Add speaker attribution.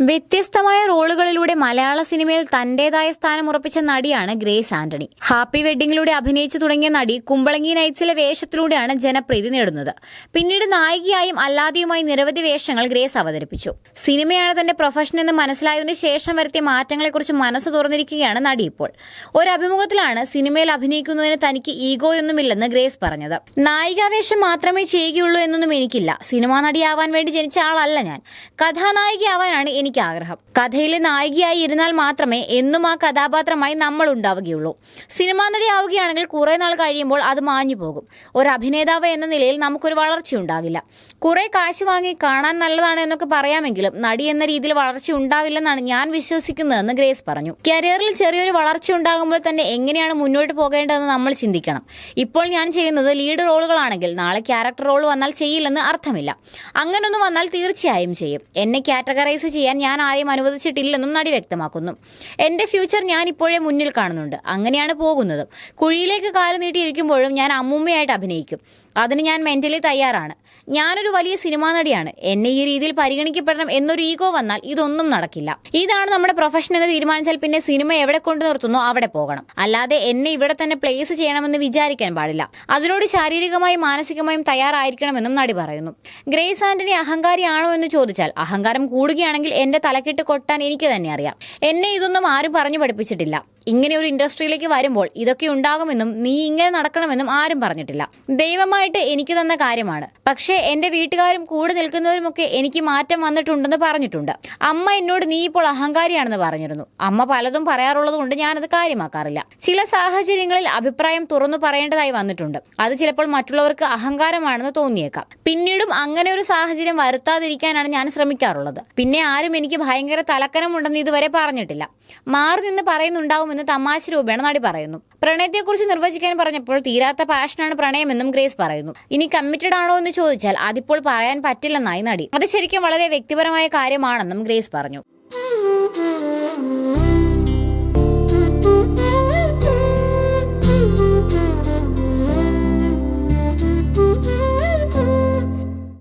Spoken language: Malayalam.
Speaker 1: വ്യത്യസ്തമായ റോളുകളിലൂടെ മലയാള സിനിമയിൽ തന്റേതായ സ്ഥാനം ഉറപ്പിച്ച നടിയാണ് ഗ്രേസ് ആന്റണി. ഹാപ്പി വെഡിങ്ങിലൂടെ അഭിനയിച്ചു തുടങ്ങിയ നടി കുമ്പളങ്ങി നൈറ്റ്സിലെ വേഷത്തിലൂടെയാണ് ജനപ്രീതി നേടുന്നത്. പിന്നീട് നായികയായും അല്ലാതെയുമായി നിരവധി വേഷങ്ങൾ ഗ്രേസ് അവതരിപ്പിച്ചു. സിനിമയാണ് തന്റെ പ്രൊഫഷൻ എന്ന് മനസ്സിലായതിനു ശേഷം വരുത്തിയ മാറ്റങ്ങളെക്കുറിച്ച് മനസ്സ് തുറന്നിരിക്കുകയാണ് നടി ഇപ്പോൾ. ഒരു അഭിമുഖത്തിലാണ് സിനിമയിൽ അഭിനയിക്കുന്നതിന് തനിക്ക് ഈഗോയൊന്നുമില്ലെന്ന് ഗ്രേസ് പറഞ്ഞത്. നായികാവേഷം മാത്രമേ ചെയ്യുകയുള്ളൂ എന്നൊന്നും എനിക്കില്ല. സിനിമാ നടിയാവാൻ വേണ്ടി ജനിച്ച ആളല്ല ഞാൻ. കഥാനായികയാവാനാണ് എനിക്ക് ആഗ്രഹം കഥയിലെ നായികയായി ഇരുന്നാൽ മാത്രമേ എന്നും ആ കഥാപാത്രമായി നമ്മൾ ഉണ്ടാവുകയുള്ളൂ. സിനിമാ നടി ആവുകയാണെങ്കിൽ കുറെ നാൾ കഴിയുമ്പോൾ അത് മാഞ്ഞു പോകും. ഒരു അഭിനേതാവ് എന്ന നിലയിൽ നമുക്കൊരു വളർച്ചയുണ്ടാകില്ല കുറെ കാശ് വാങ്ങി കാണാൻ നല്ലതാണ് എന്നൊക്കെ പറയാമെങ്കിലും നടി എന്ന രീതിയിൽ വളർച്ച ഉണ്ടാവില്ലെന്നാണ് ഞാൻ വിശ്വസിക്കുന്നതെന്ന് ഗ്രേസ് പറഞ്ഞു. കരിയറിൽ ചെറിയൊരു വളർച്ച ഉണ്ടാകുമ്പോൾ തന്നെ എങ്ങനെയാണ് മുന്നോട്ട് പോകേണ്ടതെന്ന് നമ്മൾ ചിന്തിക്കണം. ഇപ്പോൾ ഞാൻ ചെയ്യുന്നത് ലീഡ് റോളുകളാണെങ്കിൽ നാളെ ക്യാരക്ടർ റോൾ വന്നാൽ ചെയ്യില്ലെന്ന് അർത്ഥമില്ല. അങ്ങനൊന്നും വന്നാൽ തീർച്ചയായും ചെയ്യും. എന്നെ കാറ്റഗറൈസ് ചെയ്യാൻ ഞാൻ ആരെയും അനുവദിച്ചിട്ടില്ലെന്നും നടി വ്യക്തമാക്കുന്നു. എന്റെ ഫ്യൂച്ചർ ഞാൻ ഇപ്പോഴേ മുന്നിൽ കാണുന്നുണ്ട്. അങ്ങനെയാണ് പോകുന്നത്. കുഴിയിലേക്ക് കാൽ നീട്ടിയിരിക്കുമ്പോഴും ഞാൻ അമ്മൂമ്മയായിട്ട് അഭിനയിക്കും. അതിന് ഞാൻ മെന്റലി തയ്യാറാണ്. ഞാനൊരു വലിയ സിനിമാ നടിയാണ്. എന്നെ ഈ രീതിയിൽ പരിഗണിക്കപ്പെടണം എന്നൊരു ഈഗോ വന്നാൽ ഇതൊന്നും നടക്കില്ല. ഇതാണ് നമ്മുടെ പ്രൊഫഷൻ എന്ന് തീരുമാനിച്ചാൽ പിന്നെ സിനിമ എവിടെ കൊണ്ടു നിർത്തുന്നോ അവിടെ പോകണം. അല്ലാതെ എന്നെ ഇവിടെ തന്നെ പ്ലേസ് ചെയ്യണമെന്ന് വിചാരിക്കാൻ പാടില്ല. അതിനോട് ശാരീരികമായും മാനസികമായും തയ്യാറായിരിക്കണമെന്നും നടി പറയുന്നു. ഗ്രേസ് ആന്റണി അഹങ്കാരിയാണോ എന്ന് ചോദിച്ചാൽ അഹങ്കാരം കൂടുകയാണെങ്കിൽ എന്റെ തലക്കിട്ട് കൊട്ടാൻ എനിക്ക് തന്നെ അറിയാം. എന്നെ ഇതൊന്നും ആരും പറഞ്ഞു പഠിപ്പിച്ചിട്ടില്ല. ഇങ്ങനെ ഒരു ഇൻഡസ്ട്രിയിലേക്ക് വരുമ്പോൾ ഇതൊക്കെ ഉണ്ടാകുമെന്നും നീ ഇങ്ങനെ നടക്കണമെന്നും ആരും പറഞ്ഞിട്ടില്ല. ദൈവമായിട്ട് എനിക്ക് തന്ന കാര്യമാണ്. പക്ഷേ എന്റെ വീട്ടുകാരും കൂടെ നിൽക്കുന്നവരുമൊക്കെ എനിക്ക് മാറ്റം വന്നിട്ടുണ്ടെന്ന് പറഞ്ഞിട്ടുണ്ട്. അമ്മ എന്നോട് നീ ഇപ്പോൾ അഹങ്കാരിയാണെന്ന് പറഞ്ഞിരുന്നു. അമ്മ പലതും പറയാറുള്ളത് കൊണ്ട് ഞാനത് കാര്യമാക്കാറില്ല. ചില സാഹചര്യങ്ങളിൽ അഭിപ്രായം തുറന്നു പറയേണ്ടതായി വന്നിട്ടുണ്ട്. അത് ചിലപ്പോൾ മറ്റുള്ളവർക്ക് അഹങ്കാരമാണെന്ന് തോന്നിയേക്കാം. പിന്നീടും അങ്ങനെ ഒരു സാഹചര്യം വരുത്താതിരിക്കാനാണ് ഞാൻ ശ്രമിക്കാറുള്ളത്. പിന്നെ ആരും എനിക്ക് ഭയങ്കര തലക്കനമുണ്ടെന്ന് ഇതുവരെ പറഞ്ഞിട്ടില്ല. മാറി നിന്ന് പ്രേമമെന്ന് തമാശ രൂപേണ നടി പറയുന്നു. പ്രണയത്തെക്കുറിച്ച് നിർവചിക്കാൻ പറഞ്ഞപ്പോൾ തീരാത്ത പാഷനാണ് പ്രണയമെന്നും ഗ്രേസ് പറയുന്നു. ഇനി കമ്മിറ്റഡ് ആണോ എന്ന് ചോദിച്ചാൽ അതിപ്പോൾ പറയാൻ പറ്റില്ലെന്നായി നടി. അത് ശരിക്കും വളരെ വ്യക്തിപരമായ കാര്യമാണെന്നും ഗ്രേസ് പറഞ്ഞു.